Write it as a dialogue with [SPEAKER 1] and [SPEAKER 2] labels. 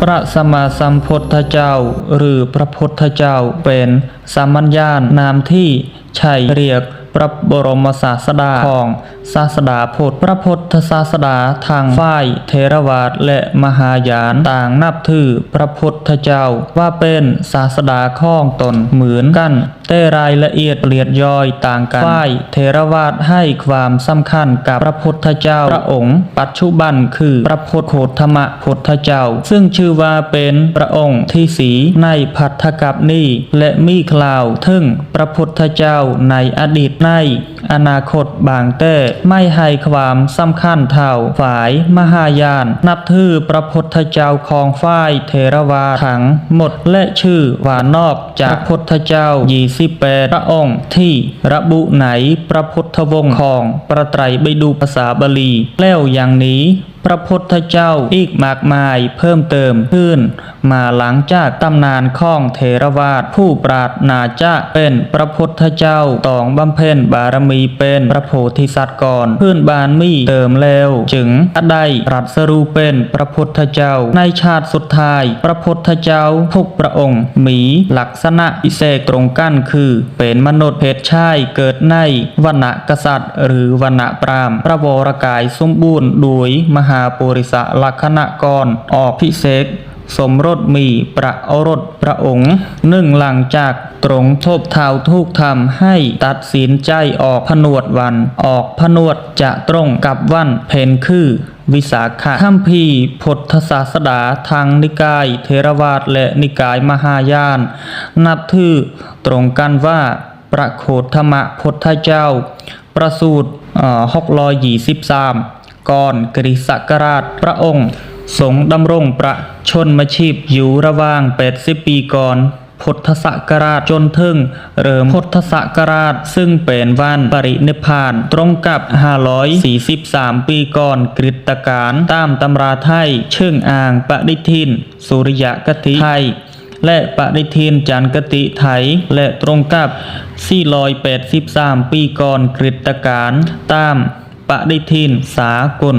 [SPEAKER 1] พระสมมาสัมพุทธเจ้า หรือพระพุทธเจ้าเป็นสามัญญาณนามที่ใช้เรียก พระบรมศาสดาของศาสดาโพุทธพระพุทธศาสดาทางฝ่ายเทรวาทและมหายานต่างนับถือพระพุทธเจ้าว่าเป็นศาสดาข้องตนเหมือนกัน แต่รายละเอียดเลียดย่อยต่างกันฝ่ายเทรวาทให้ความสำคัญกับพระพุทธเจ้าพระองค์ ปัจจุบันคือพระพุทธโคธมะพุทธเจ้า ซึ่งชื่อว่าเป็นพระองค์ที่สีในพัทธกัปนี้และมีคลาวถึงพระพุทธเจ้าในอดีตในอนาคตบางแต่ไม่ให้ความสำคัญเท่าฝ่ายมหายาน นับถือพระพุทธเจ้าของฝ่ายเทรวาทั้งหมดและชื่อว่านอกจากพระพุทธเจ้า 28 พระองค์ที่ระบุไหนพระพุทธวงศ์ของประไตรไปดูภาษาบาลี แล้วอย่างนี้ พระพุทธเจ้าอีกมากมายเพิ่มเติมขึ้น มาหลังจากตำนานข้องเทรวาสผู้ปราดนาจะเป็นพระพุทธเจ้าตองบำเพ็ญบารมีเป็นพระโพธิสัตว์ก่อนพื้นบานมีเติมแล้ว จึงได้รัสรู้เป็นพระพุทธเจ้า ในชาติสุดท้าย พระพุทธเจ้าทุกพระองค์ มีลักษณะพิเศษตรงกันคือ เป็นมนุษย์เพศชายเกิดในวรรณกษัตริย์ หรือวรรณพรามพระวรกายสมบูรณ์โดยมหาปุริสะลักษณะกรออกพิเศษ สมรสมีประอรสพระองค์หนึ่งหลังจากตรงทบเท้าทุกธรรมให้ตัดสินใจออกผนวดวัน ออกผนวดจะตรงกับวันเพนคือวิสาขะคัมภีร์พุทธศาสดาทางนิกาย เทรวาทและนิกายมหายาน นับถือตรงกันว่าประโคธรรมพุทธเจ้า ประสูติหกร้อยยี่สิบสาม ก่อนกริศักราชพระองค์ทรงดำรงประชนมชีพอยู่ระว่าง 80 ปีก่อนพุทธศักราชจนถึงเริ่มพุทธศักราชซึ่งเป็นวันปรินิพานตรงกับ 543 ปีก่อนกริตการตามตำราไทยเชิงอ่างปฏิทิน สุริยกติไทย และปฏิทินจันกติไทย และตรงกับ 483 ปีก่อนกริตการตาม ปฏิทินสากล